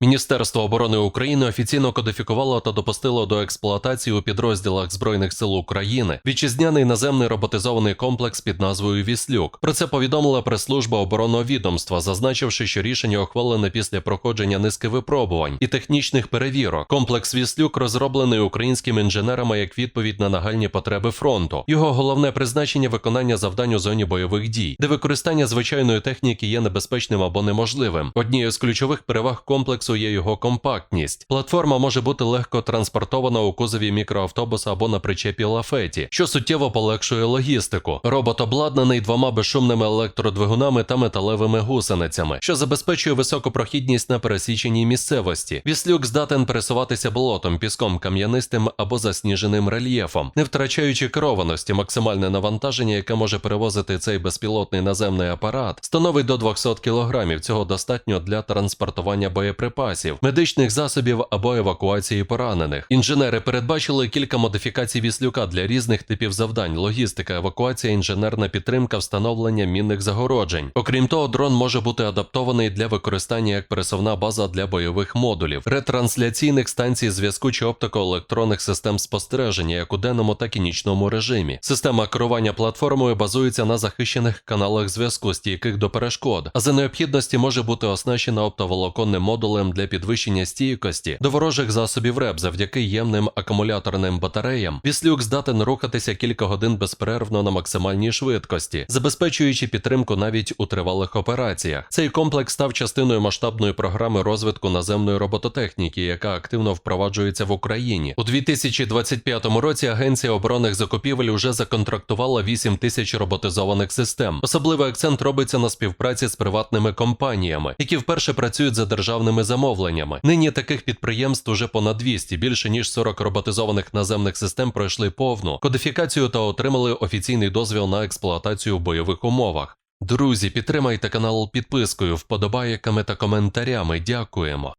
Міністерство оборони України офіційно кодифікувало та допустило до експлуатації у підрозділах Збройних сил України вітчизняний наземний роботизований комплекс під назвою Віслюк. Про це повідомила прес-служба оборонного відомства, зазначивши, що рішення ухвалене після проходження низки випробувань і технічних перевірок. Комплекс Віслюк розроблений українськими інженерами як відповідь на нагальні потреби фронту. Його головне призначення виконання завдань у зоні бойових дій, де використання звичайної техніки є небезпечним або неможливим. Однією з ключових переваг комплексу є його компактність. Платформа може бути легко транспортована у кузові мікроавтобуса або на причепі лафеті, що суттєво полегшує логістику. Робот обладнаний двома безшумними електродвигунами та металевими гусеницями, що забезпечує високу прохідність на пересіченій місцевості. Віслюк здатен пересуватися болотом, піском кам'янистим або засніженим рельєфом, не втрачаючи керованості. Максимальне навантаження, яке може перевозити цей безпілотний наземний апарат, становить до 200 кг. Цього достатньо для транспортування боєприпасів, медичних засобів або евакуації поранених. Інженери передбачили кілька модифікацій віслюка для різних типів завдань: логістика, евакуація, інженерна підтримка, встановлення мінних загороджень. Окрім того, дрон може бути адаптований для використання як пересувна база для бойових модулів, ретрансляційних станцій зв'язку чи оптико-електронних систем спостереження, як у денному, так і нічному режимі. Система керування платформою базується на захищених каналах зв'язку, стійких до перешкод, а за необхідності може бути оснащена оптоволоконним модулем для підвищення стійкості до ворожих засобів РЕБ завдяки ємним акумуляторним батареям. Віслюк здатен рухатися кілька годин безперервно на максимальній швидкості, забезпечуючи підтримку навіть у тривалих операціях. Цей комплекс став частиною масштабної програми розвитку наземної робототехніки, яка активно впроваджується в Україні. У 2025 році Агенція оборонних закупівель уже законтрактувала 8 тисяч роботизованих систем. Особливий акцент робиться на співпраці з приватними компаніями, які вперше працюють за державними замовленнями. Нині таких підприємств уже понад 200, більше ніж 40 роботизованих наземних систем пройшли повну кодифікацію та отримали офіційний дозвіл на експлуатацію в бойових умовах. Друзі, підтримайте канал підпискою, вподобайками та коментарями. Дякуємо.